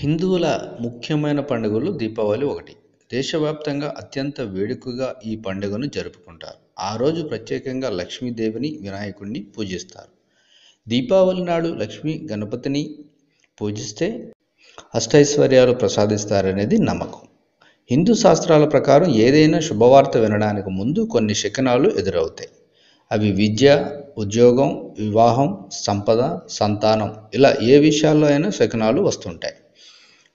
హిందువుల ముఖ్యమైన పండుగలు దీపావళి ఒకటి. దేశవ్యాప్తంగా అత్యంత వేడుకగా ఈ పండుగను జరుపుకుంటారు. ఆ రోజు ప్రత్యేకంగా లక్ష్మీదేవిని వినాయకుడిని పూజిస్తారు. దీపావళి నాడు లక్ష్మీ గణపతిని పూజిస్తే అష్టైశ్వర్యాలు ప్రసాదిస్తారనేది నమ్మకం. హిందూ శాస్త్రాల ప్రకారం ఏదైనా శుభవార్త వినడానికి ముందు కొన్ని శకనాలు ఎదురవుతాయి. అవి విద్య ఉద్యోగం వివాహం సంపద సంతానం ఇలా ఏ విషయాల్లో అయినా శకనాలు వస్తుంటాయి.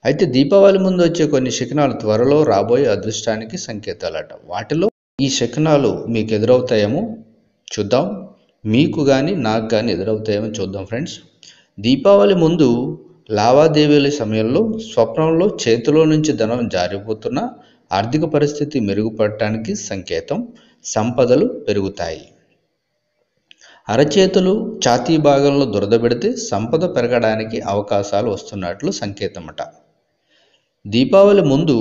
అయితే దీపావళి ముందు వచ్చే కొన్ని శకనాలు త్వరలో రాబోయే అదృష్టానికి సంకేతాలట. వాటిలో ఈ శకనాలు మీకు ఎదురవుతాయేమో చూద్దాం. మీకు కానీ నాకు కానీ ఎదురవుతాయేమో చూద్దాం ఫ్రెండ్స్. దీపావళి ముందు లావాదేవీల సమయంలో స్వప్నంలో చేతిలో నుంచి ధనం జారిపోతున్న ఆర్థిక పరిస్థితి మెరుగుపడటానికి సంకేతం సంపదలు పెరుగుతాయి. అరచేతులు ఛాతీ భాగంలో దురద పెడితే సంపద పెరగడానికి అవకాశాలు వస్తున్నట్లు సంకేతమట. దీపావళి ముందు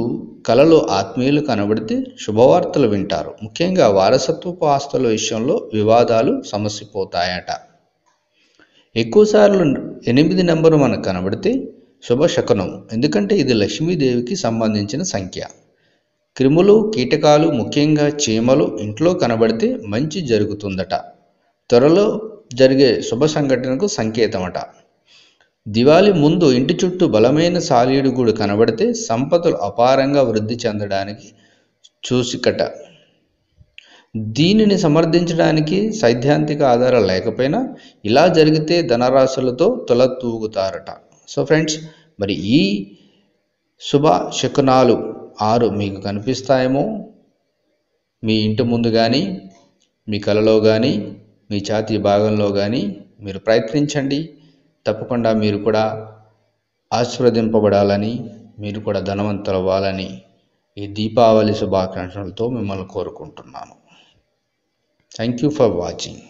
కలలో ఆత్మీయులు కనబడితే శుభవార్తలు వింటారు. ముఖ్యంగా వారసత్వపు ఆస్తుల విషయంలో వివాదాలు సమసిపోతాయట. ఎక్కువసార్లు ఎనిమిది నెంబరు మనకు కనబడితే శుభశకనం ఎందుకంటే ఇది లక్ష్మీదేవికి సంబంధించిన సంఖ్య. క్రిములు కీటకాలు ముఖ్యంగా చీమలు ఇంట్లో కనబడితే మంచి జరుగుతుందట. త్వరలో జరిగే శుభ సంఘటనకు సంకేతమట. దివాళి ముందు ఇంటి చుట్టూ బలమైన సాలీడుగుడు కనబడితే సంపదలు అపారంగా వృద్ధి చెందడానికి చూసికట దీనిని సమర్థించడానికి సైద్ధాంతిక ఆధారాలు లేకపోయినా ఇలా జరిగితే ధనరాశులతో తూగుతారట. సో ఫ్రెండ్స్ మరి ఈ శుభ శకునాలు ఆరు మీకు కనిపిస్తాయేమో? మీ ఇంటి ముందు కానీ మీ కలలో కానీ మీ ఛాతీ భాగంలో కానీ మీరు ప్రయత్నించండి. తప్పకుండా మీరు కూడా ఆశీర్వదింపబడాలని మీరు కూడా ధనవంతులు అవ్వాలని ఈ దీపావళి శుభాకాంక్షలతో మిమ్మల్ని కోరుకుంటున్నాను. Thank you for watching